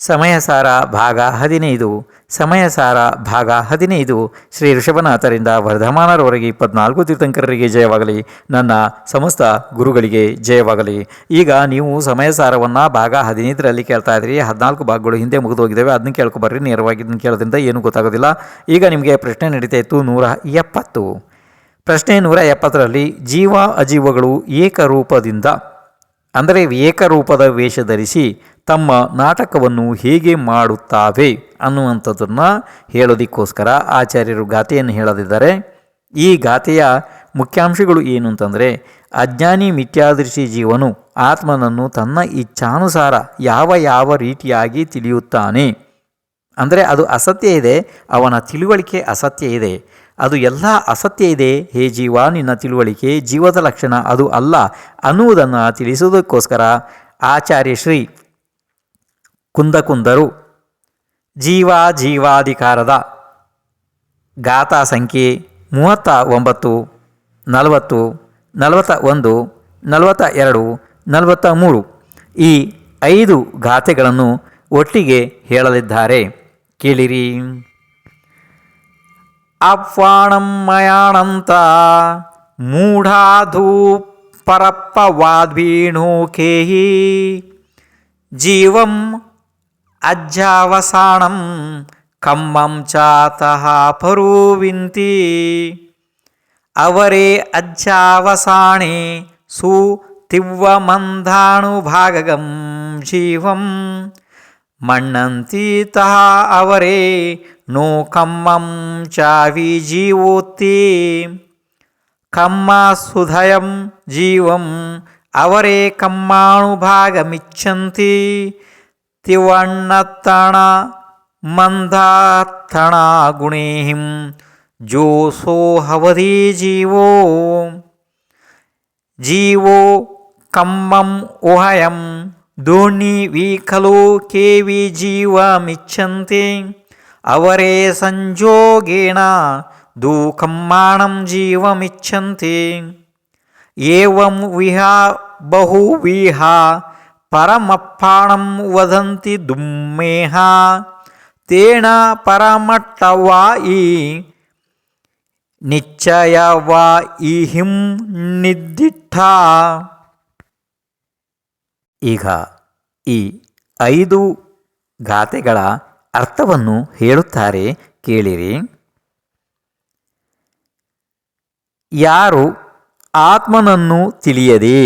ಸಮಯಸಾರ ಭಾಗ ಹದಿನೈದು, ಸಮಯಸಾರ ಭಾಗ ಹದಿನೈದು. ಶ್ರೀ ಋಷಭನಾಥರಿಂದ ವರ್ಧಮಾನರವರೆಗೆ ಇಪ್ಪತ್ನಾಲ್ಕು ತೀರ್ಥಂಕರರಿಗೆ ಜಯವಾಗಲಿ. ನನ್ನ ಸಮಸ್ತ ಗುರುಗಳಿಗೆ ಜಯವಾಗಲಿ. ಈಗ ನೀವು ಸಮಯಸಾರವನ್ನು ಭಾಗ ಹದಿನೈದರಲ್ಲಿ ಕೇಳ್ತಾ ಇದ್ರಿ. ಹದಿನಾಲ್ಕು ಭಾಗಗಳು ಹಿಂದೆ ಮುಗಿದು ಹೋಗಿದ್ದಾವೆ ಅದನ್ನ ಕೇಳ್ಕೊಬರ್ರಿ. ನೇರವಾಗಿ ಇದನ್ನು ಕೇಳೋದ್ರಿಂದ ಏನೂ ಗೊತ್ತಾಗೋದಿಲ್ಲ. ಈಗ ನಿಮಗೆ ಪ್ರಶ್ನೆ ನಡೀತಾ ಇತ್ತು ನೂರ ಎಪ್ಪತ್ತು. ಪ್ರಶ್ನೆ ನೂರ ಎಪ್ಪತ್ತರಲ್ಲಿ ಜೀವ ಅಜೀವಗಳು ಏಕರೂಪದಿಂದ ಅಂದರೆ ಏಕರೂಪದ ವೇಷ ಧರಿಸಿ ತಮ್ಮ ನಾಟಕವನ್ನು ಹೇಗೆ ಮಾಡುತ್ತಾವೆ ಅನ್ನುವಂಥದ್ದನ್ನು ಹೇಳೋದಕ್ಕೋಸ್ಕರ ಆಚಾರ್ಯರು ಗಾಥೆಯನ್ನು ಹೇಳದಿದ್ದಾರೆ. ಈ ಗಾಥೆಯ ಮುಖ್ಯಾಂಶಗಳು ಏನು ಅಂತಂದರೆ, ಅಜ್ಞಾನಿ ಮಿಥ್ಯಾದೃಶಿ ಜೀವನು ಆತ್ಮನನ್ನು ತನ್ನ ಇಚ್ಛಾನುಸಾರ ಯಾವ ಯಾವ ರೀತಿಯಾಗಿ ತಿಳಿಯುತ್ತಾನೆ. ಅಂದರೆ ಅದು ಅಸತ್ಯ ಇದೆ, ಅವನ ತಿಳುವಳಿಕೆ ಅಸತ್ಯ ಇದೆ. ಅದು ಎಲ್ಲ ಅಸತ್ಯ ಇದೆ? ಹೇ ಜೀವ, ನಿನ್ನ ತಿಳುವಳಿಕೆ ಜೀವದ ಲಕ್ಷಣ ಅದು ಅಲ್ಲ ಅನ್ನುವುದನ್ನು ತಿಳಿಸುವುದಕ್ಕೋಸ್ಕರ ಆಚಾರ್ಯ ಶ್ರೀ ಕುಂದಕುಂದರು, ಜೀವ ಜೀವಾಧಿಕಾರದ ಗಾಥಾ ಸಂಖ್ಯೆ ಮೂವತ್ತ ಒಂಬತ್ತು, ನಲವತ್ತು, ನಲವತ್ತ ಒಂದು, ನಲವತ್ತ ಎರಡು, ನಲವತ್ತ ಮೂರು ಈ ಐದು ಗಾಥೆಗಳನ್ನು ಒಟ್ಟಿಗೆ ಹೇಳಲಿದ್ದಾರೆ. ಕೇಳಿರಿ. అప్వాణం మయానంత మూఢాధూ పరప్పవాద్వీణూఖేహి జీవం అజ్యావసానం కమ్మం చాతహాపరూ వింతి అవరే అజ్యావసాణే సుతివ్వమంధానుభాగం జీవం मन्नन्ति ता अवरे नो खम्मं चाविजीवोत्ति खम्मासुधयं जीवम् अवरे कर्मानुभागमिच्छन्ति तिवण्णत्तणामन्दात्तणागुणेहिं जोसोहवधी जीवो। जीवो कम्मम् उहयम् दोणीवी खलु के वि जीवामिच्छन्ति अवरे संयोगेण दुःखं माणं जीवमिच्छन्ति एवं विहा बहुविहा परमप्पाणं वदन्ति दुम्मेहा तेन परमट्टवायि निश्चयवायिहिं निद्दिष्ठा ಈಗ ಈ ಐದು ಗಾಥೆಗಳ ಅರ್ಥವನ್ನು ಹೇಳುತ್ತಾರೆ ಕೇಳಿರಿ. ಯಾರು ಆತ್ಮನನ್ನು ತಿಳಿಯದೆ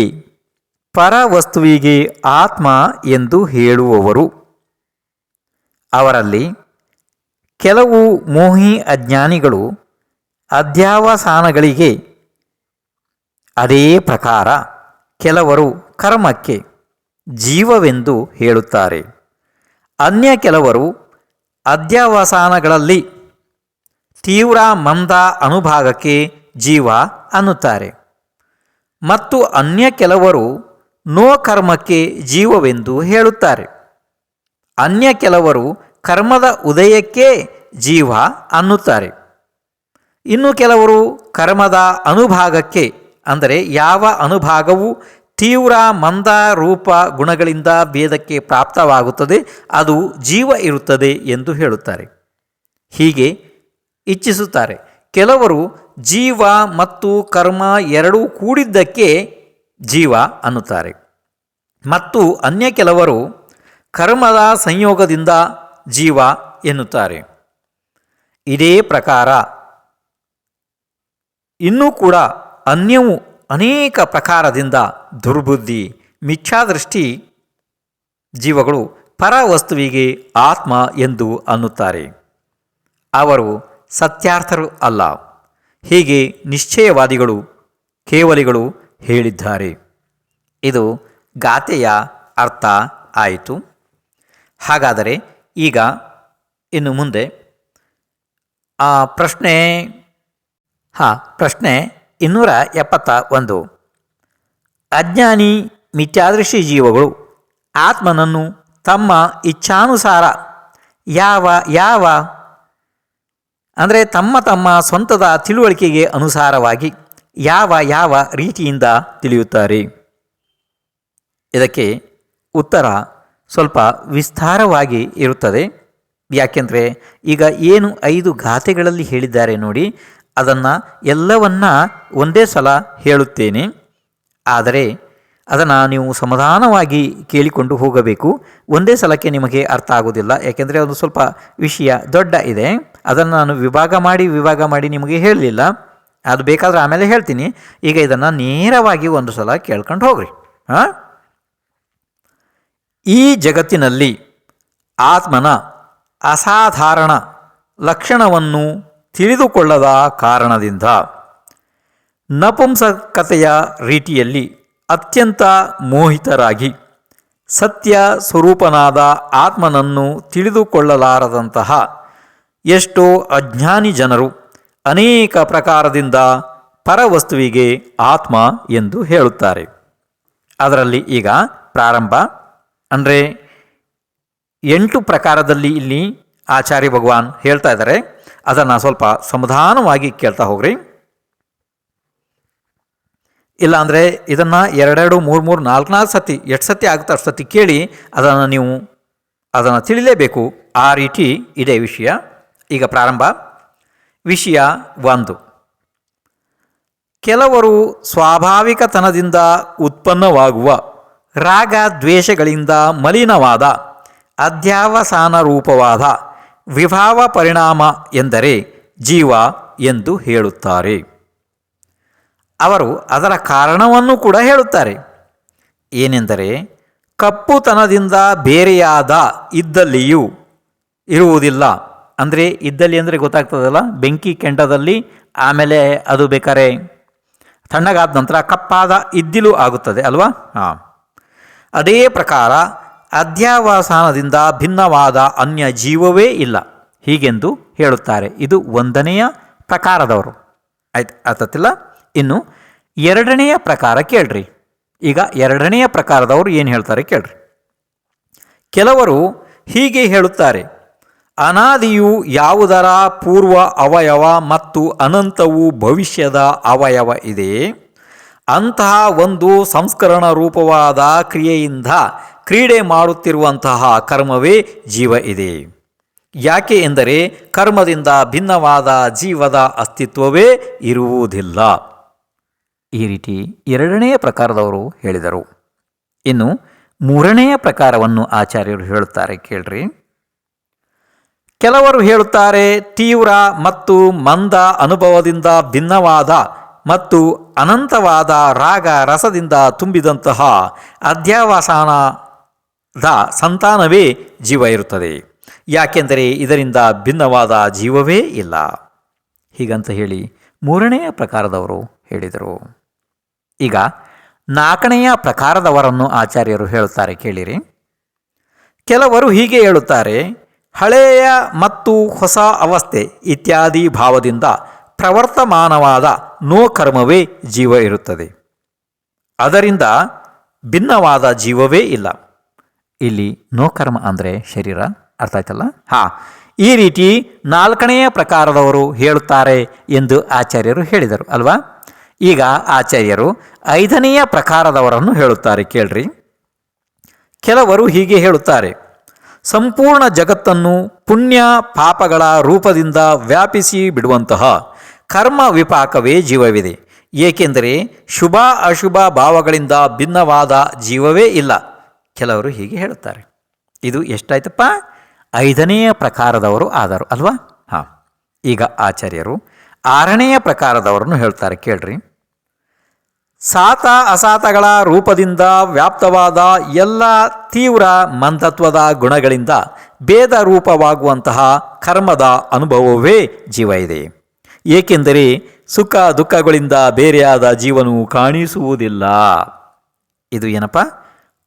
ಪರವಸ್ತುವಿಗೆ ಆತ್ಮ ಎಂದು ಹೇಳುವವರು? ಅವರಲ್ಲಿ ಕೆಲವು ಮೋಹಿ ಅಜ್ಞಾನಿಗಳು ಅಧ್ಯಾವಸಾನಗಳಿಗೆ ಅದೇ ಪ್ರಕಾರ ಕೆಲವರು ಕರ್ಮಕ್ಕೆ ಜೀವವೆಂದು ಹೇಳುತ್ತಾರೆ. ಅನ್ಯ ಕೆಲವರು ಅಧ್ಯಾವಸಾನಗಳಲ್ಲಿ ತೀವ್ರ ಮಂದ ಅನುಭಾಗಕ್ಕೆ ಜೀವ ಅನ್ನುತ್ತಾರೆ. ಮತ್ತು ಅನ್ಯ ಕೆಲವರು ನೋ ಕರ್ಮಕ್ಕೆ ಜೀವವೆಂದು ಹೇಳುತ್ತಾರೆ. ಅನ್ಯ ಕೆಲವರು ಕರ್ಮದ ಉದಯಕ್ಕೆ ಜೀವ ಅನ್ನುತ್ತಾರೆ. ಇನ್ನು ಕೆಲವರು ಕರ್ಮದ ಅನುಭಾಗಕ್ಕೆ, ಅಂದರೆ ಯಾವ ಅನುಭಾಗವು ತೀವ್ರ ಮಂದ ರೂಪ ಗುಣಗಳಿಂದ ಭೇದಕ್ಕೆ ಪ್ರಾಪ್ತವಾಗುತ್ತದೆ, ಅದು ಜೀವ ಇರುತ್ತದೆ ಎಂದು ಹೇಳುತ್ತಾರೆ. ಹೀಗೆ ಇಚ್ಛಿಸುತ್ತಾರೆ. ಕೆಲವರು ಜೀವ ಮತ್ತು ಕರ್ಮ ಎರಡೂ ಕೂಡಿದ್ದಕ್ಕೆ ಜೀವ ಅನ್ನುತ್ತಾರೆ. ಮತ್ತು ಅನ್ಯ ಕೆಲವರು ಕರ್ಮದ ಸಂಯೋಗದಿಂದ ಜೀವ ಎನ್ನುತ್ತಾರೆ. ಇದೇ ಪ್ರಕಾರ ಇನ್ನೂ ಕೂಡ ಅನ್ಯವು ಅನೇಕ ಪ್ರಕಾರದಿಂದ ದುರ್ಬುದ್ಧಿ, ಮಿಥ್ಯಾದೃಷ್ಟಿ ಜೀವಗಳು ಪರವಸ್ತುವಿಗೆ ಆತ್ಮ ಎಂದು ಅನ್ನುತ್ತಾರೆ. ಅವರು ಸತ್ಯಾರ್ಥರು ಅಲ್ಲ. ಹೀಗೆ ನಿಶ್ಚಯವಾದಿಗಳು, ಕೇವಲಿಗಳು ಹೇಳಿದ್ದಾರೆ. ಇದು ಗಾಥೆಯ ಅರ್ಥ ಆಯಿತು. ಹಾಗಾದರೆ ಈಗ ಇನ್ನು ಮುಂದೆ ಆ ಪ್ರಶ್ನೆ, ಹಾಂ, ಪ್ರಶ್ನೆ ಇನ್ನೂರ ಎಪ್ಪತ್ತ ಒಂದು ಅಜ್ಞಾನಿ ಮಿಥ್ಯಾದೃಶಿ ಜೀವಗಳು, ಆತ್ಮನನ್ನು ತಮ್ಮ ಇಚ್ಛಾನುಸಾರ ಯಾವ ಯಾವ, ಅಂದರೆ ತಮ್ಮ ತಮ್ಮ ಸ್ವಂತದ ತಿಳುವಳಿಕೆಗೆ ಅನುಸಾರವಾಗಿ ಯಾವ ಯಾವ ರೀತಿಯಿಂದ ತಿಳಿಯುತ್ತಾರೆ? ಇದಕ್ಕೆ ಉತ್ತರ ಸ್ವಲ್ಪ ವಿಸ್ತಾರವಾಗಿ ಇರುತ್ತದೆ. ಯಾಕೆಂದರೆ ಈಗ ಏನು ಐದು ಗಾಥೆಗಳಲ್ಲಿ ಹೇಳಿದ್ದಾರೆ ನೋಡಿ ಅದನ್ನು ಎಲ್ಲವನ್ನ ಒಂದೇ ಸಲ ಹೇಳುತ್ತೇನೆ. ಆದರೆ ಅದನ್ನು ನೀವು ಸಮಾಧಾನವಾಗಿ ಕೇಳಿಕೊಂಡು ಹೋಗಬೇಕು. ಒಂದೇ ಸಲಕ್ಕೆ ನಿಮಗೆ ಅರ್ಥ ಆಗೋದಿಲ್ಲ ಯಾಕೆಂದರೆ ಅದು ಸ್ವಲ್ಪ ವಿಷಯ ದೊಡ್ಡ ಇದೆ. ಅದನ್ನು ನಾನು ವಿಭಾಗ ಮಾಡಿ ವಿಭಾಗ ಮಾಡಿ ನಿಮಗೆ ಹೇಳಲಿಲ್ಲ. ಅದು ಬೇಕಾದರೆ ಆಮೇಲೆ ಹೇಳ್ತೀನಿ. ಈಗ ಇದನ್ನು ನೇರವಾಗಿ ಒಂದು ಸಲ ಕೇಳ್ಕೊಂಡು ಹೋಗ್ರಿ. ಹಾಂ? ಈ ಜಗತ್ತಿನಲ್ಲಿ ಆತ್ಮನ ಅಸಾಧಾರಣ ಲಕ್ಷಣವನ್ನು ತಿಳಿದುಕೊಳ್ಳದ ಕಾರಣದಿಂದ ನಪುಂಸಕತೆಯ ರೀತಿಯಲ್ಲಿ ಅತ್ಯಂತ ಮೋಹಿತರಾಗಿ ಸತ್ಯ ಸ್ವರೂಪನಾದ ಆತ್ಮನನ್ನು ತಿಳಿದುಕೊಳ್ಳಲಾರದಂತಹ ಎಷ್ಟೋ ಅಜ್ಞಾನಿ ಜನರು ಅನೇಕ ಪ್ರಕಾರದಿಂದ ಪರವಸ್ತುವಿಗೆ ಆತ್ಮ ಎಂದು ಹೇಳುತ್ತಾರೆ. ಅದರಲ್ಲಿ ಈಗ ಪ್ರಾರಂಭ. ಅಂದರೆ ಎಂಟು ಪ್ರಕಾರದಲ್ಲಿ ಇಲ್ಲಿ ಆಚಾರ್ಯ ಭಗವಾನ್ ಹೇಳ್ತಾ ಇದ್ದಾರೆ. ಅದನ್ನು ಸ್ವಲ್ಪ ಸಮಾಧಾನವಾಗಿ ಕೇಳ್ತಾ ಹೋಗ್ರಿ. ಇಲ್ಲಾಂದರೆ ಇದನ್ನು ಎರಡೆರಡು ಮೂರು ಮೂರು ನಾಲ್ಕು ನಾಲ್ಕು ಸತಿ, ಎಷ್ಟು ಸತಿ ಆಗುತ್ತೆ ಅಷ್ಟು ಸತಿ ಕೇಳಿ ಅದನ್ನು ನೀವು ಅದನ್ನು ತಿಳಿಲೇಬೇಕು. ಆ ರೀತಿ ಇದೆ ವಿಷಯ. ಈಗ ಪ್ರಾರಂಭ. ವಿಷಯ ಒಂದು. ಕೆಲವರು ಸ್ವಾಭಾವಿಕತನದಿಂದ ಉತ್ಪನ್ನವಾಗುವ ರಾಗ ದ್ವೇಷಗಳಿಂದ ಮಲಿನವಾದ ಅಧ್ಯಾವಸಾನ ರೂಪವಾದ ವಿಭಾವ ಪರಿಣಾಮ ಎಂದರೆ ಜೀವ ಎಂದು ಹೇಳುತ್ತಾರೆ. ಅವರು ಅದರ ಕಾರಣವನ್ನು ಕೂಡ ಹೇಳುತ್ತಾರೆ. ಏನೆಂದರೆ ಕಪ್ಪುತನದಿಂದ ಬೇರೆಯಾದ ಇದ್ದಲ್ಲಿಯೂ ಇರುವುದಿಲ್ಲ. ಅಂದರೆ ಇದ್ದಲ್ಲಿ ಅಂದರೆ ಗೊತ್ತಾಗ್ತದಲ್ಲ? ಬೆಂಕಿ ಕೆಂಡದಲ್ಲಿ ಆಮೇಲೆ ಅದು ಬೇಕಾರೆ ತಣ್ಣಗಾದ ನಂತರ ಕಪ್ಪಾದ ಇದ್ದಿಲು ಆಗುತ್ತದೆ ಅಲ್ವಾ? ಹಾಂ. ಅದೇ ಪ್ರಕಾರ ಅಧ್ಯಾವಸಾನದಿಂದ ಭಿನ್ನವಾದ ಅನ್ಯ ಜೀವವೇ ಇಲ್ಲ. ಹೀಗೆಂದು ಹೇಳುತ್ತಾರೆ. ಇದು ಒಂದನೆಯ ಪ್ರಕಾರದವರು. ಆಯ್ತು ಅರ್ಥತಿಲ್ಲ ಇನ್ನು ಎರಡನೆಯ ಪ್ರಕಾರ ಕೇಳ್ರಿ. ಈಗ ಎರಡನೆಯ ಪ್ರಕಾರದವರು ಏನು ಹೇಳ್ತಾರೆ ಕೇಳ್ರಿ. ಕೆಲವರು ಹೀಗೆ ಹೇಳುತ್ತಾರೆ. ಅನಾದಿಯು ಯಾವುದರ ಪೂರ್ವ ಅವಯವ ಮತ್ತು ಅನಂತವು ಭವಿಷ್ಯದ ಅವಯವ ಇದೆ. ಅಂತಹ ಒಂದು ಸಂಸ್ಕರಣ ರೂಪವಾದ ಕ್ರಿಯೆಯಿಂದ ಕ್ರೀಡೆ ಮಾಡುತ್ತಿರುವಂತಹ ಕರ್ಮವೇ ಜೀವ ಇದೆ. ಯಾಕೆ ಎಂದರೆ ಕರ್ಮದಿಂದ ಭಿನ್ನವಾದ ಜೀವದ ಅಸ್ತಿತ್ವವೇ ಇರುವುದಿಲ್ಲ. ಈ ರೀತಿ ಎರಡನೆಯ ಪ್ರಕಾರದವರು ಹೇಳಿದರು. ಇನ್ನು ಮೂರನೆಯ ಪ್ರಕಾರವನ್ನು ಆಚಾರ್ಯರು ಹೇಳುತ್ತಾರೆ ಕೇಳ್ರಿ. ಕೆಲವರು ಹೇಳುತ್ತಾರೆ, ತೀವ್ರ ಮತ್ತು ಮಂದ ಅನುಭವದಿಂದ ಭಿನ್ನವಾದ ಮತ್ತು ಅನಂತವಾದ ರಾಗ ರಸದಿಂದ ತುಂಬಿದಂತಹ ಅಧ್ಯಾವಸಾನದ ಸಂತಾನವೇ ಜೀವ ಇರುತ್ತದೆ. ಯಾಕೆಂದರೆ ಇದರಿಂದ ಭಿನ್ನವಾದ ಜೀವವೇ ಇಲ್ಲ. ಹೀಗಂತ ಹೇಳಿ ಮೂರನೆಯ ಪ್ರಕಾರದವರು ಹೇಳಿದರು. ಈಗ ನಾಲ್ಕನೆಯ ಪ್ರಕಾರದವರನ್ನು ಆಚಾರ್ಯರು ಹೇಳುತ್ತಾರೆ ಕೇಳಿರಿ. ಕೆಲವರು ಹೀಗೆ ಹೇಳುತ್ತಾರೆ, ಹಳೆಯ ಮತ್ತು ಹೊಸ ಅವಸ್ಥೆ ಇತ್ಯಾದಿ ಭಾವದಿಂದ ಪ್ರವರ್ತಮಾನವಾದ ನೋ ಕರ್ಮವೇ ಜೀವ ಇರುತ್ತದೆ. ಅದರಿಂದ ಭಿನ್ನವಾದ ಜೀವವೇ ಇಲ್ಲ. ಇಲ್ಲಿ ನೋಕರ್ಮ ಅಂದರೆ ಶರೀರ. ಅರ್ಥ ಆಯ್ತಲ್ಲ? ಹಾ. ಈ ರೀತಿ ನಾಲ್ಕನೆಯ ಪ್ರಕಾರದವರು ಹೇಳುತ್ತಾರೆ ಎಂದು ಆಚಾರ್ಯರು ಹೇಳಿದರು, ಅಲ್ವಾ? ಈಗ ಆಚಾರ್ಯರು ಐದನೆಯ ಪ್ರಕಾರದವರನ್ನು ಹೇಳುತ್ತಾರೆ, ಕೇಳ್ರಿ. ಕೆಲವರು ಹೀಗೆ ಹೇಳುತ್ತಾರೆ. ಸಂಪೂರ್ಣ ಜಗತ್ತನ್ನು ಪುಣ್ಯ ಪಾಪಗಳ ರೂಪದಿಂದ ವ್ಯಾಪಿಸಿ ಬಿಡುವಂತಹ ಕರ್ಮ ವಿಪಾಕವೇ ಜೀವವಿದೆ. ಏಕೆಂದರೆ ಶುಭ ಅಶುಭ ಭಾವಗಳಿಂದ ಭಿನ್ನವಾದ ಜೀವವೇ ಇಲ್ಲ. ಕೆಲವರು ಹೀಗೆ ಹೇಳುತ್ತಾರೆ. ಇದು ಎಷ್ಟಾಯ್ತಪ್ಪ? ಐದನೆಯ ಪ್ರಕಾರದವರು ಆದರು, ಅಲ್ವಾ? ಹಾಂ. ಈಗ ಆಚಾರ್ಯರು ಆರನೆಯ ಪ್ರಕಾರದವರನ್ನು ಹೇಳ್ತಾರೆ, ಕೇಳ್ರಿ. ಸಾತ ಅಸಾತಗಳ ರೂಪದಿಂದ ವ್ಯಾಪ್ತವಾದ ಎಲ್ಲ ತೀವ್ರ ಮಂದತ್ವದ ಗುಣಗಳಿಂದ ಭೇದ ರೂಪವಾಗುವಂತಹ ಕರ್ಮದ ಅನುಭವವೇ ಜೀವ ಇದೆ. ಏಕೆಂದರೆ ಸುಖ ದುಃಖಗಳಿಂದ ಬೇರೆಯಾದ ಜೀವನು ಕಾಣಿಸುವುದಿಲ್ಲ. ಇದು ಏನಪ್ಪ?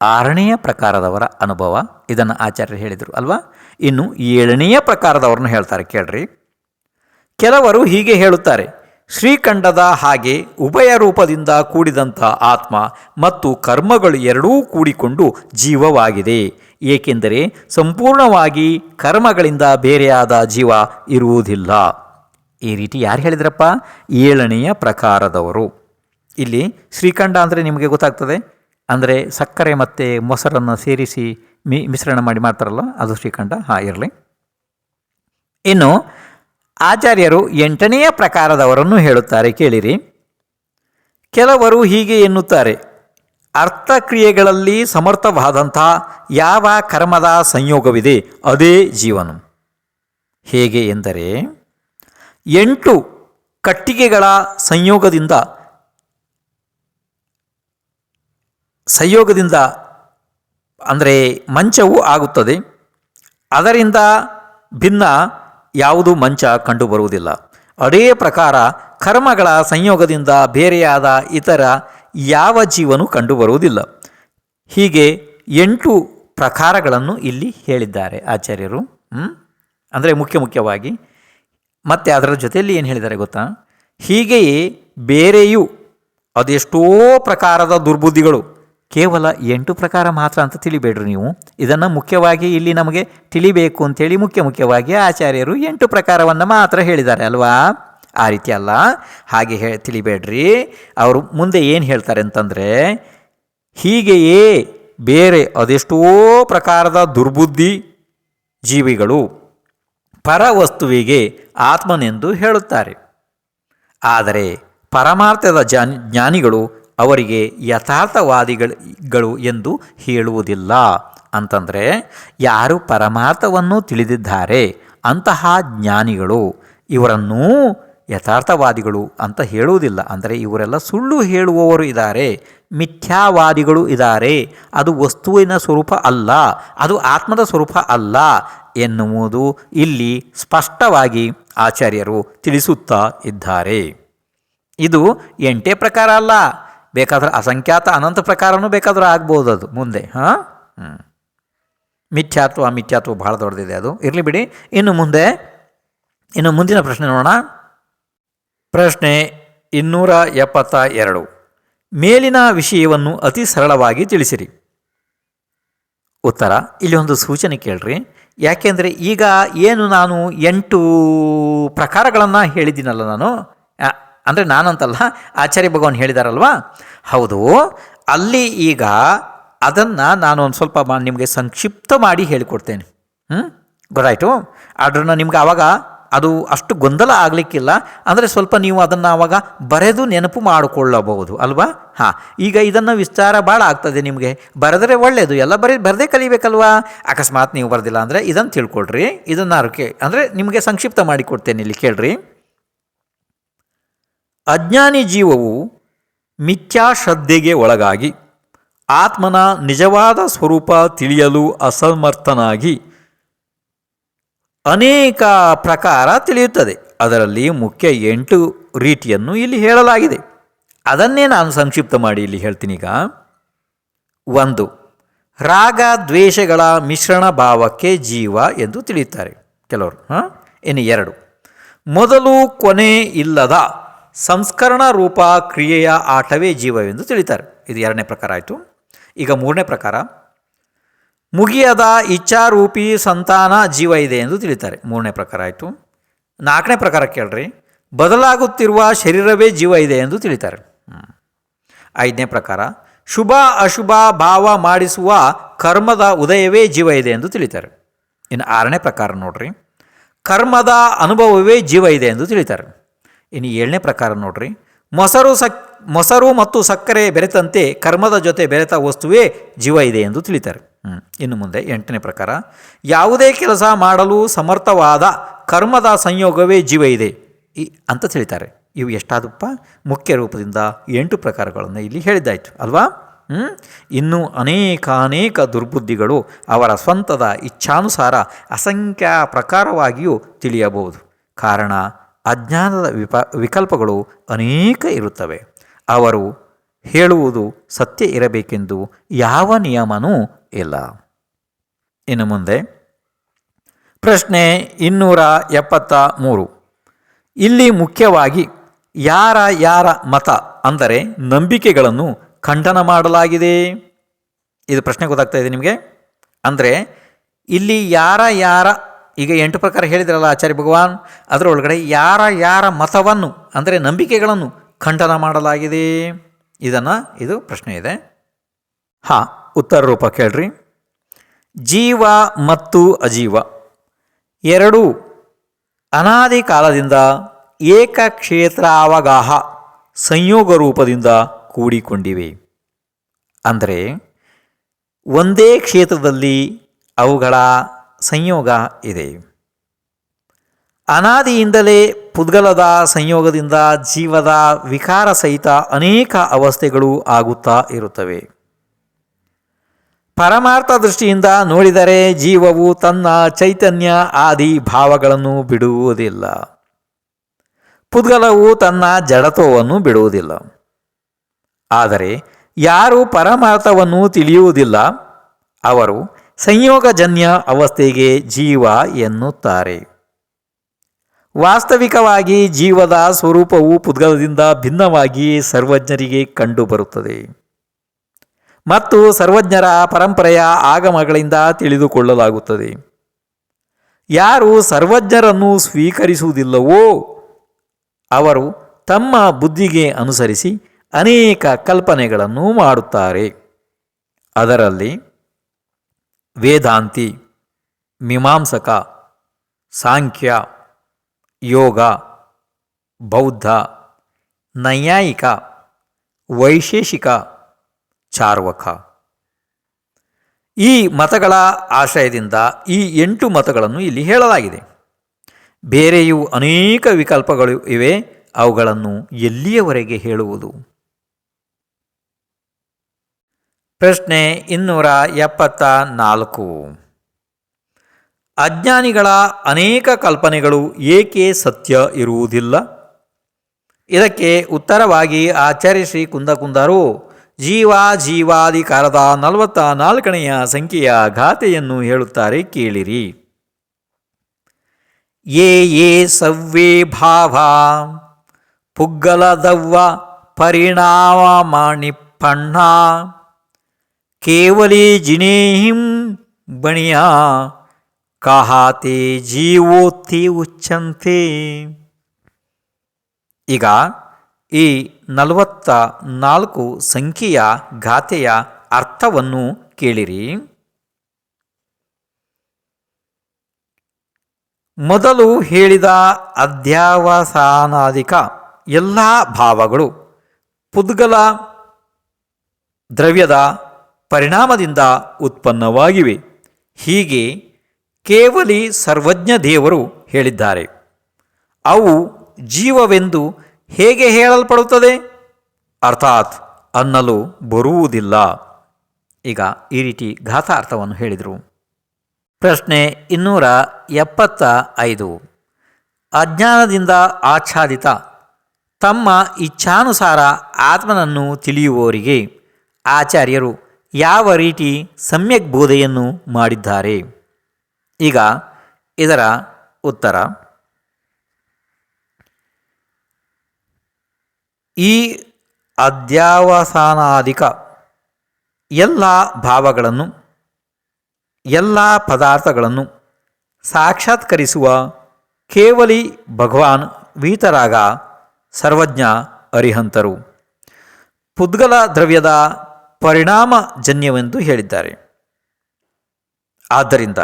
ಆರನೆಯ ಪ್ರಕಾರದವರ ಅನುಭವ. ಇದನ್ನು ಆಚಾರ್ಯರು ಹೇಳಿದರು ಅಲ್ವಾ? ಇನ್ನು ಏಳನೆಯ ಪ್ರಕಾರದವ್ರನ್ನ ಹೇಳ್ತಾರೆ ಕೇಳ್ರಿ. ಕೆಲವರು ಹೀಗೆ ಹೇಳುತ್ತಾರೆ. ಶ್ರೀಖಂಡದ ಹಾಗೆ ಉಭಯ ರೂಪದಿಂದ ಕೂಡಿದಂಥ ಆತ್ಮ ಮತ್ತು ಕರ್ಮಗಳು ಎರಡೂ ಕೂಡಿಕೊಂಡು ಜೀವವಾಗಿದೆ. ಏಕೆಂದರೆ ಸಂಪೂರ್ಣವಾಗಿ ಕರ್ಮಗಳಿಂದ ಬೇರೆಯಾದ ಜೀವ ಇರುವುದಿಲ್ಲ. ಈ ರೀತಿ ಯಾರು ಹೇಳಿದ್ರಪ್ಪ? ಏಳನೆಯ ಪ್ರಕಾರದವರು. ಇಲ್ಲಿ ಶ್ರೀಖಂಡ ಅಂದರೆ ನಿಮಗೆ ಗೊತ್ತಾಗ್ತದೆ? ಅಂದರೆ ಸಕ್ಕರೆ ಮತ್ತು ಮೊಸರನ್ನು ಸೇರಿಸಿ ಮಿ, ಮಿಶ್ರಣ ಮಾಡಿ ಮಾಡ್ತಾರಲ್ಲ, ಅದು ಶ್ರೀಖಂಡ, ಹಾಂ, ಇರಲಿ. ಇನ್ನು ಆಚಾರ್ಯರು ಎಂಟನೆಯ ಪ್ರಕಾರದವರನ್ನು ಹೇಳುತ್ತಾರೆ, ಕೇಳಿರಿ. ಕೆಲವರು ಹೀಗೆ ಎನ್ನುತ್ತಾರೆ. ಅರ್ಥಕ್ರಿಯೆಗಳಲ್ಲಿ ಸಮರ್ಥವಾದಂಥ ಯಾವ ಕರ್ಮದ ಸಂಯೋಗವಿದೆ? ಅದೇ ಜೀವನ. ಹೇಗೆ ಎಂದರೆ, ಎಂಟು ಕಟ್ಟಿಗೆಗಳ ಸಂಯೋಗದಿಂದ ಸಂಯೋಗದಿಂದ ಅಂದರೆ ಮಂಚವು ಆಗುತ್ತದೆ. ಅದರಿಂದ ಭಿನ್ನ ಯಾವುದು ಮಂಚ ಕಂಡುಬರುವುದಿಲ್ಲ ಅದೇ ಪ್ರಕಾರ ಕರ್ಮಗಳ ಸಂಯೋಗದಿಂದ ಬೇರೆಯಾದ ಇತರ ಯಾವ ಜೀವನು ಕಂಡುಬರುವುದಿಲ್ಲ ಹೀಗೆ ಎಂಟು ಪ್ರಕಾರಗಳನ್ನು ಇಲ್ಲಿ ಹೇಳಿದ್ದಾರೆ ಆಚಾರ್ಯರು. ಅಂದರೆ ಮುಖ್ಯ ಮುಖ್ಯವಾಗಿ. ಮತ್ತು ಅದರ ಜೊತೆಯಲ್ಲಿ ಏನು ಹೇಳಿದ್ದಾರೆ ಗೊತ್ತಾ? ಹೀಗೆಯೇ ಬೇರೆಯೂ ಅದೆಷ್ಟೋ ಪ್ರಕಾರದ ದುರ್ಬುದ್ಧಿಗಳು ಕೇವಲ ಎಂಟು ಪ್ರಕಾರ ಮಾತ್ರ ಅಂತ ತಿಳಿಬೇಡ್ರಿ ನೀವು. ಇದನ್ನು ಮುಖ್ಯವಾಗಿ ಇಲ್ಲಿ ನಮಗೆ ತಿಳಿಬೇಕು ಅಂತೇಳಿ ಮುಖ್ಯ ಮುಖ್ಯವಾಗಿ ಆಚಾರ್ಯರು ಎಂಟು ಪ್ರಕಾರವನ್ನು ಮಾತ್ರ ಹೇಳಿದ್ದಾರೆ ಅಲ್ವಾ? ಆ ರೀತಿ ಅಲ್ಲ. ಹಾಗೆ ಹೇ ತಿಳಿಬೇಡ್ರಿ. ಅವರು ಮುಂದೆ ಏನು ಹೇಳ್ತಾರೆ ಅಂತಂದರೆ, ಹೀಗೆಯೇ ಬೇರೆ ಅದೆಷ್ಟೋ ಪ್ರಕಾರದ ದುರ್ಬುದ್ಧಿ ಜೀವಿಗಳು ಪರವಸ್ತುವಿಗೆ ಆತ್ಮನೆಂದು ಹೇಳುತ್ತಾರೆ. ಆದರೆ ಪರಮಾರ್ಥದ ಜ್ಞಾನಿಗಳು ಅವರಿಗೆ ಯಥಾರ್ಥವಾದಿಗಳು ಎಂದು ಹೇಳುವುದಿಲ್ಲ. ಅಂತಂದರೆ, ಯಾರು ಪರಮಾರ್ಥವನ್ನು ತಿಳಿದಿದ್ದಾರೆ, ಅಂತಹ ಜ್ಞಾನಿಗಳು, ಇವರನ್ನೂ ಯಥಾರ್ಥವಾದಿಗಳು ಅಂತ ಹೇಳುವುದಿಲ್ಲ. ಅಂದರೆ, ಇವರೆಲ್ಲ ಸುಳ್ಳು ಹೇಳುವವರು ಇದ್ದಾರೆ, ಮಿಥ್ಯಾವಾದಿಗಳು ಇದ್ದಾರೆ, ಅದು ವಸ್ತುವಿನ ಸ್ವರೂಪ ಅಲ್ಲ, ಅದು ಆತ್ಮದ ಸ್ವರೂಪ ಅಲ್ಲ ಎನ್ನುವುದು ಇಲ್ಲಿ ಸ್ಪಷ್ಟವಾಗಿ ಆಚಾರ್ಯರು ತಿಳಿಸುತ್ತಾ ಇದ್ದಾರೆ. ಇದು ಎಂಟೇ ಪ್ರಕಾರ ಅಲ್ಲ. ಬೇಕಾದ್ರೆ ಅಸಂಖ್ಯಾತ ಅನಂತ ಪ್ರಕಾರನೂ ಬೇಕಾದರೂ ಆಗ್ಬೋದು ಅದು ಮುಂದೆ, ಹಾಂ? ಹ್ಞೂ ಮಿಥ್ಯಾತ್ವ ಮಿಥ್ಯಾತ್ವ ಭಾಳ ದೊಡ್ಡದಿದೆ ಅದು. ಇರಲಿ ಬಿಡಿ. ಇನ್ನು ಮುಂದೆ, ಇನ್ನು ಮುಂದಿನ ಪ್ರಶ್ನೆ ನೋಡೋಣ. ಪ್ರಶ್ನೆ ಇನ್ನೂರ ಎಪ್ಪತ್ತ ಎರಡು. ಮೇಲಿನ ವಿಷಯವನ್ನು ಅತಿ ಸರಳವಾಗಿ ತಿಳಿಸಿರಿ. ಉತ್ತರ, ಇಲ್ಲಿ ಒಂದು ಸೂಚನೆ ಕೇಳ್ರಿ. ಯಾಕೆಂದರೆ ಈಗ ಏನು ನಾನು ಎಂಟು ಪ್ರಕಾರಗಳನ್ನು ಹೇಳಿದ್ದೀನಲ್ಲ ನಾನು. ಅಂದರೆ ನಾನಂತಲ್ಲ, ಆಚಾರ್ಯ ಭಗವಾನ್ ಹೇಳಿದಾರಲ್ವಾ? ಹೌದು, ಅಲ್ಲಿ ಈಗ ಅದನ್ನು ನಾನು ಒಂದು ಸ್ವಲ್ಪ ನಿಮಗೆ ಸಂಕ್ಷಿಪ್ತ ಮಾಡಿ ಹೇಳಿಕೊಡ್ತೇನೆ. ಹ್ಞೂ ಗೊತ್ತಾಯಿತು? ಆದ್ರೂ ನಿಮ್ಗೆ ಆವಾಗ ಅದು ಅಷ್ಟು ಗೊಂದಲ ಆಗಲಿಕ್ಕಿಲ್ಲ. ಅಂದರೆ ಸ್ವಲ್ಪ ನೀವು ಅದನ್ನು ಆವಾಗ ಬರೆದು ನೆನಪು ಮಾಡಿಕೊಳ್ಳಬಹುದು, ಅಲ್ವಾ? ಹಾಂ, ಈಗ ಇದನ್ನು ವಿಸ್ತಾರ ಭಾಳ ಆಗ್ತದೆ ನಿಮಗೆ. ಬರೆದರೆ ಒಳ್ಳೆಯದು ಎಲ್ಲ ಬರೀ, ಬರದೇ ಕಲಿಬೇಕಲ್ವಾ? ಅಕಸ್ಮಾತ್ ನೀವು ಬರೆದಿಲ್ಲ ಅಂದರೆ ಇದನ್ನು ತಿಳ್ಕೊಳ್ರಿ. ಇದನ್ನು ಅರಕೆ, ಅಂದರೆ ನಿಮಗೆ ಸಂಕ್ಷಿಪ್ತ ಮಾಡಿ ಕೊಡ್ತೇನೆ ಇಲ್ಲಿ ಕೇಳ್ರಿ. ಅಜ್ಞಾನಿ ಜೀವವು ಮಿಥ್ಯಾಶ್ರದ್ಧೆಗೆ ಒಳಗಾಗಿ ಆತ್ಮನ ನಿಜವಾದ ಸ್ವರೂಪ ತಿಳಿಯಲು ಅಸಮರ್ಥನಾಗಿ ಅನೇಕ ಪ್ರಕಾರ ತಿಳಿಯುತ್ತದೆ. ಅದರಲ್ಲಿ ಮುಖ್ಯ ಎಂಟು ರೀತಿಯನ್ನು ಇಲ್ಲಿ ಹೇಳಲಾಗಿದೆ. ಅದನ್ನೇ ನಾನು ಸಂಕ್ಷಿಪ್ತ ಮಾಡಿ ಇಲ್ಲಿ ಹೇಳ್ತೀನಿ ಈಗ. ಒಂದು, ರಾಗ ದ್ವೇಷಗಳ ಮಿಶ್ರಣ ಭಾವಕ್ಕೆ ಜೀವ ಎಂದು ತಿಳಿಯುತ್ತಾರೆ. ಕೆಲವರು, ಹಾಂ? ಇನ್ನು ಎರಡು, ಮೊದಲು ಕೊನೆ ಇಲ್ಲದ ಸಂಸ್ಕರಣ ರೂಪ ಕ್ರಿಯೆಯ ಆಟವೇ ಜೀವವೆಂದು ತಿಳಿತಾರೆ. ಇದು ಎರಡನೇ ಪ್ರಕಾರ ಆಯಿತು. ಈಗ ಮೂರನೇ ಪ್ರಕಾರ, ಮುಗಿಯದ ಇಚ್ಛಾರೂಪಿ ಸಂತಾನ ಜೀವ ಇದೆ ಎಂದು ತಿಳಿತಾರೆ. ಮೂರನೇ ಪ್ರಕಾರ ಆಯಿತು. ನಾಲ್ಕನೇ ಪ್ರಕಾರ ಕೇಳ್ರಿ, ಬದಲಾಗುತ್ತಿರುವ ಶರೀರವೇ ಜೀವ ಇದೆ ಎಂದು ತಿಳಿತಾರೆ. ಐದನೇ ಪ್ರಕಾರ, ಶುಭ ಅಶುಭ ಭಾವ ಮಾಡಿಸುವ ಕರ್ಮದ ಉದಯವೇ ಜೀವ ಇದೆ ಎಂದು ತಿಳಿತಾರೆ. ಇನ್ನು ಆರನೇ ಪ್ರಕಾರ ನೋಡ್ರಿ, ಕರ್ಮದ ಅನುಭವವೇ ಜೀವ ಇದೆ ಎಂದು ತಿಳಿತಾರೆ. ಇನ್ನು ಏಳನೇ ಪ್ರಕಾರ ನೋಡ್ರಿ. ಮೊಸರು ಸಕ್, ಮೊಸರು ಮತ್ತು ಸಕ್ಕರೆ ಬೆರೆತಂತೆ ಕರ್ಮದ ಜೊತೆ ಬೆರೆತ ವಸ್ತುವೇ ಜೀವ ಇದೆ ಎಂದು ತಿಳಿತಾರೆ. ಇನ್ನು ಮುಂದೆ ಎಂಟನೇ ಪ್ರಕಾರ. ಯಾವುದೇ ಕೆಲಸ ಮಾಡಲು ಸಮರ್ಥವಾದ ಕರ್ಮದ ಸಂಯೋಗವೇ ಜೀವ ಇದೆ. ಈ, ಅಂತ ತಿಳಿತಾರೆ. ಇವು ಎಷ್ಟಾದಪ್ಪ? ಮುಖ್ಯ ರೂಪದಿಂದ ಎಂಟು ಪ್ರಕಾರಗಳನ್ನು ಇಲ್ಲಿ ಹೇಳಿದ್ದಾಯಿತು, ಅಲ್ವಾ? ಹ್ಞೂ ಇನ್ನೂ ಅನೇಕ ಅನೇಕ ದುರ್ಬುದ್ಧಿಗಳು ಅವರ ಸ್ವಂತದ ಇಚ್ಛಾನುಸಾರ ಅಸಂಖ್ಯಾ ಪ್ರಕಾರವಾಗಿಯೂ ತಿಳಿಯಬಹುದು. ಕಾರಣ ಅಜ್ಞಾನದ ವಿಪ, ವಿಕಲ್ಪಗಳು ಅನೇಕ ಇರುತ್ತವೆ. ಅವರು ಹೇಳುವುದು ಸತ್ಯ ಇರಬೇಕೆಂದು ಯಾವ ನಿಯಮನೂ ಇಲ್ಲ. ಇನ್ನು ಮುಂದೆ, ಪ್ರಶ್ನೆ ಇನ್ನೂರ ಎಪ್ಪತ್ತ ಮೂರು. ಇಲ್ಲಿ ಮುಖ್ಯವಾಗಿ ಯಾರ ಯಾರ ಮತ ಅಂದರೆ ನಂಬಿಕೆಗಳನ್ನು ಖಂಡನ ಮಾಡಲಾಗಿದೆ. ಇದು ಪ್ರಶ್ನೆ ಗೊತ್ತಾಗ್ತಾ ಇದೆ ನಿಮಗೆ. ಅಂದರೆ ಇಲ್ಲಿ ಯಾರ ಯಾರ ಈಗ ಎಂಟು ಪ್ರಕಾರ ಹೇಳಿದ್ರಲ್ಲ ಆಚಾರ್ಯ ಭಗವಾನ್, ಅದರೊಳಗಡೆ ಯಾರ ಯಾರ ಮತವನ್ನು, ಅಂದರೆ ನಂಬಿಕೆಗಳನ್ನು ಖಂಡನ ಮಾಡಲಾಗಿದೆ. ಇದನ್ನು ಇದು ಪ್ರಶ್ನೆ ಇದೆ. ಹಾಂ, ಉತ್ತರ ರೂಪ ಕೇಳ್ರಿ. ಜೀವ ಮತ್ತು ಅಜೀವ ಎರಡೂ ಅನಾದಿ ಕಾಲದಿಂದ ಏಕಕ್ಷೇತ್ರಾವಗಾಹ ಸಂಯೋಗ ರೂಪದಿಂದ ಕೂಡಿಕೊಂಡಿವೆ. ಅಂದರೆ ಒಂದೇ ಕ್ಷೇತ್ರದಲ್ಲಿ ಅವುಗಳ ಸಂಯೋಗ ಇದೆ ಅನಾದಿಯಿಂದಲೇ ಪುದ್ಗಲದ ಸಂಯೋಗದಿಂದ ಜೀವದ ವಿಕಾರ ಸಹಿತ ಅನೇಕ ಅವಸ್ಥೆಗಳು ಆಗುತ್ತಾ ಇರುತ್ತವೆ. ಪರಮಾರ್ಥ ದೃಷ್ಟಿಯಿಂದ ನೋಡಿದರೆ ಜೀವವು ತನ್ನ ಚೈತನ್ಯ ಆದಿ ಭಾವಗಳನ್ನು ಬಿಡುವುದಿಲ್ಲ. ಪುದ್ಗಲವು ತನ್ನ ಜಡತ್ವವನ್ನು ಬಿಡುವುದಿಲ್ಲ. ಆದರೆ ಯಾರು ಪರಮಾರ್ಥವನ್ನು ತಿಳಿಯುವುದಿಲ್ಲ, ಅವರು ಸಂಯೋಗಜನ್ಯ ಅವಸ್ಥೆಗೆ ಜೀವ ಎನ್ನುತ್ತಾರೆ. ವಾಸ್ತವಿಕವಾಗಿ ಜೀವದ ಸ್ವರೂಪವು ಪುದ್ಗಲದಿಂದ ಭಿನ್ನವಾಗಿ ಸರ್ವಜ್ಞರಿಗೆ ಕಂಡುಬರುತ್ತದೆ. ಮತ್ತು ಸರ್ವಜ್ಞರ ಪರಂಪರೆಯ ಆಗಮಗಳಿಂದ ತಿಳಿದುಕೊಳ್ಳಲಾಗುತ್ತದೆ. ಯಾರು ಸರ್ವಜ್ಞರನ್ನು ಸ್ವೀಕರಿಸುವುದಿಲ್ಲವೋ ಅವರು ತಮ್ಮ ಬುದ್ಧಿಗೆ ಅನುಸರಿಸಿ ಅನೇಕ ಕಲ್ಪನೆಗಳನ್ನು ಮಾಡುತ್ತಾರೆ. ಅದರಲ್ಲಿ ವೇದಾಂತಿ, ಮೀಮಾಂಸಕ, ಸಾಂಖ್ಯ, ಯೋಗ, ಬೌದ್ಧ, ನೈಯಾಯಿಕ, ವೈಶೇಷಿಕ, ಚಾರ್ವಕ. ಈ ಮತಗಳ ಆಶ್ರಯದಿಂದ ಈ ಎಂಟು ಮತಗಳನ್ನು ಇಲ್ಲಿ ಹೇಳಲಾಗಿದೆ. ಬೇರೆಯೂ ಅನೇಕ ವಿಕಲ್ಪಗಳು ಇವೆ, ಅವುಗಳನ್ನು ಎಲ್ಲಿಯವರೆಗೆ ಹೇಳುವುದು? ಪ್ರಶ್ನೆ ಇನ್ನೂರ ಎಪ್ಪತ್ತ ನಾಲ್ಕು. ಅಜ್ಞಾನಿಗಳ ಅನೇಕ ಕಲ್ಪನೆಗಳು ಏಕೆ ಸತ್ಯ ಇರುವುದಿಲ್ಲ? ಇದಕ್ಕೆ ಉತ್ತರವಾಗಿ ಆಚಾರ್ಯ ಶ್ರೀ ಕುಂದಕುಂದರು ಜೀವ ಜೀವಾಧಿಕಾರದ ನಲವತ್ತ ನಾಲ್ಕನೆಯ ಸಂಖ್ಯೆಯ ಗಾಥೆಯನ್ನು ಹೇಳುತ್ತಾರೆ ಕೇಳಿರಿ. ಯೇ ಯೇ ಸವ್ವೇ ಭಾವ ಪುಗ್ಗಲದವ್ವ ಪರಿಣಾಮ ಮಾಣಿಪ್ಪಣ್ಣ ಕೇವಲಿ ಜಿನೇಹಿಂ ಬಣಿಯ ಕಾಹಾತೆ ಜೀವೋತ್ತಿ ಉಚ್ಚಂತೆ ಈಗ ಈ ನಲವತ್ತ ನಾಲ್ಕು ಸಂಖ್ಯೆಯ ಗಾಥೆಯ ಅರ್ಥವನ್ನು ಕೇಳಿರಿ. ಮೊದಲು ಹೇಳಿದ ಅಧ್ಯಾವಸಾನಾದಿಕ ಎಲ್ಲ ಭಾವಗಳು, ಪುದ್ಗಲ ದ್ರವ್ಯದ ಪರಿಣಾಮದಿಂದ ಉತ್ಪನ್ನವಾಗಿವೆ. ಹೀಗೆ ಕೇವಲಿ ಸರ್ವಜ್ಞ ದೇವರು ಹೇಳಿದ್ದಾರೆ. ಅವು ಜೀವವೆಂದು ಹೇಗೆ ಹೇಳಲ್ಪಡುತ್ತದೆ? ಅರ್ಥಾತ್ ಅನ್ನಲು ಬರುವುದಿಲ್ಲ. ಈಗ ಈ ರೀತಿ ಘಾತಾರ್ಥವನ್ನು ಹೇಳಿದರು. ಪ್ರಶ್ನೆ ಇನ್ನೂರ ಎಪ್ಪತ್ತ ಐದು. ಅಜ್ಞಾನದಿಂದ ಆಚ್ಛಾದಿತ ತಮ್ಮ ಇಚ್ಛಾನುಸಾರ ಆತ್ಮನನ್ನು ತಿಳಿಯುವವರಿಗೆ ಆಚಾರ್ಯರು ಯಾವ ರೀತಿ ಸಮ್ಯಕ್ ಬೋಧೆಯನ್ನು ಮಾಡಿದ್ದಾರೆ? ಈಗ ಇದರ ಉತ್ತರ. ಈ ಅಧ್ಯಾವಸಾನಾಧಿಕ ಎಲ್ಲ ಭಾವಗಳನ್ನು, ಎಲ್ಲ ಪದಾರ್ಥಗಳನ್ನು ಸಾಕ್ಷಾತ್ಕರಿಸುವ ಕೇವಲಿ ಭಗವಾನ್ ವೀತರಾಗ ಸರ್ವಜ್ಞ ಅರಿಹಂತರು. ಪುದ್ಗಲ ದ್ರವ್ಯದ ಪರಿಣಾಮಜನ್ಯವೆಂದು ಹೇಳಿದ್ದಾರೆ. ಆದ್ದರಿಂದ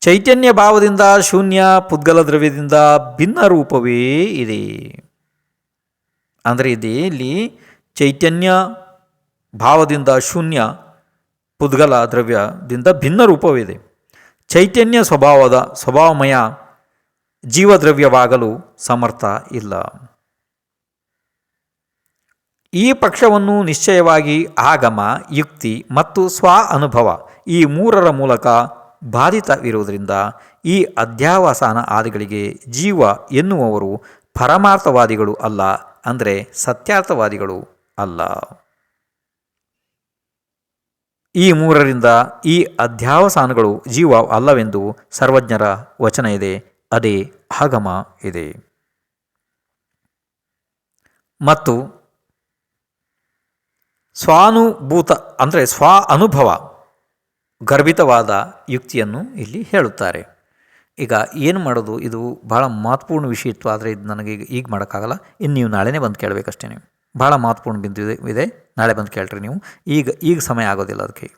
ಚೈತನ್ಯ ಭಾವದಿಂದ, ಶೂನ್ಯ ಪುದ್ಗಲ ದ್ರವ್ಯದಿಂದ ಭಿನ್ನ ರೂಪವೇ ಇದೆ. ಅಂದರೆ ಇದೆ, ಇಲ್ಲಿ ಚೈತನ್ಯ ಭಾವದಿಂದ ಶೂನ್ಯ ಪುದ್ಗಲ ದ್ರವ್ಯದಿಂದ ಭಿನ್ನ ರೂಪವಿದೆ. ಚೈತನ್ಯ ಸ್ವಭಾವದ, ಸ್ವಭಾವಮಯ ಜೀವದ್ರವ್ಯವಾಗಲು ಸಮರ್ಥ ಇಲ್ಲ. ಈ ಪಕ್ಷವನ್ನು ನಿಶ್ಚಯವಾಗಿ ಆಗಮ, ಯುಕ್ತಿ ಮತ್ತು ಸ್ವ ಅನುಭವ ಈ ಮೂರರ ಮೂಲಕ ಬಾಧಿತವಿರುವುದರಿಂದ ಈ ಅಧ್ಯಾವಸಾನ ಆದಿಗಳಿಗೆ ಜೀವ ಎನ್ನುವವರು ಪರಮಾರ್ಥವಾದಿಗಳು ಅಲ್ಲ ಅಂದರೆ ಸತ್ಯಾರ್ಥವಾದಿಗಳು ಅಲ್ಲ. ಈ ಮೂರರಿಂದ ಈ ಅಧ್ಯಾವಸಾನಗಳು ಜೀವ ಅಲ್ಲವೆಂದು ಸರ್ವಜ್ಞರ ವಚನ ಇದೆ, ಅದೇ ಆಗಮ ಇದೆ. ಮತ್ತು ಸ್ವಾನುಭೂತ, ಅಂದರೆ ಸ್ವ ಅನುಭವ, ಗರ್ಭಿತವಾದ ಯುಕ್ತಿಯನ್ನು ಇಲ್ಲಿ ಹೇಳುತ್ತಾರೆ. ಈಗ ಏನು ಮಾಡೋದು? ಇದು ಭಾಳ ಮಹತ್ವಪೂರ್ಣ ವಿಷಯ ಇತ್ತು ಆದರೆ ಇದು ನನಗೆ ಈಗ ಈಗ ಮಾಡೋಕ್ಕಾಗಲ್ಲ. ಇನ್ನು ನೀವು ನಾಳೆನೇ ಬಂದು ಕೇಳಬೇಕಷ್ಟೇ ನೀವು. ಭಾಳ ಮಹತ್ವಪೂರ್ಣ ಬಿಂದು ಇದೆ ಇದೆ. ನಾಳೆ ಬಂದು ಕೇಳ್ರಿ ನೀವು. ಈಗ ಈಗ ಸಮಯ ಆಗೋದಿಲ್ಲ ಅದಕ್ಕೆ.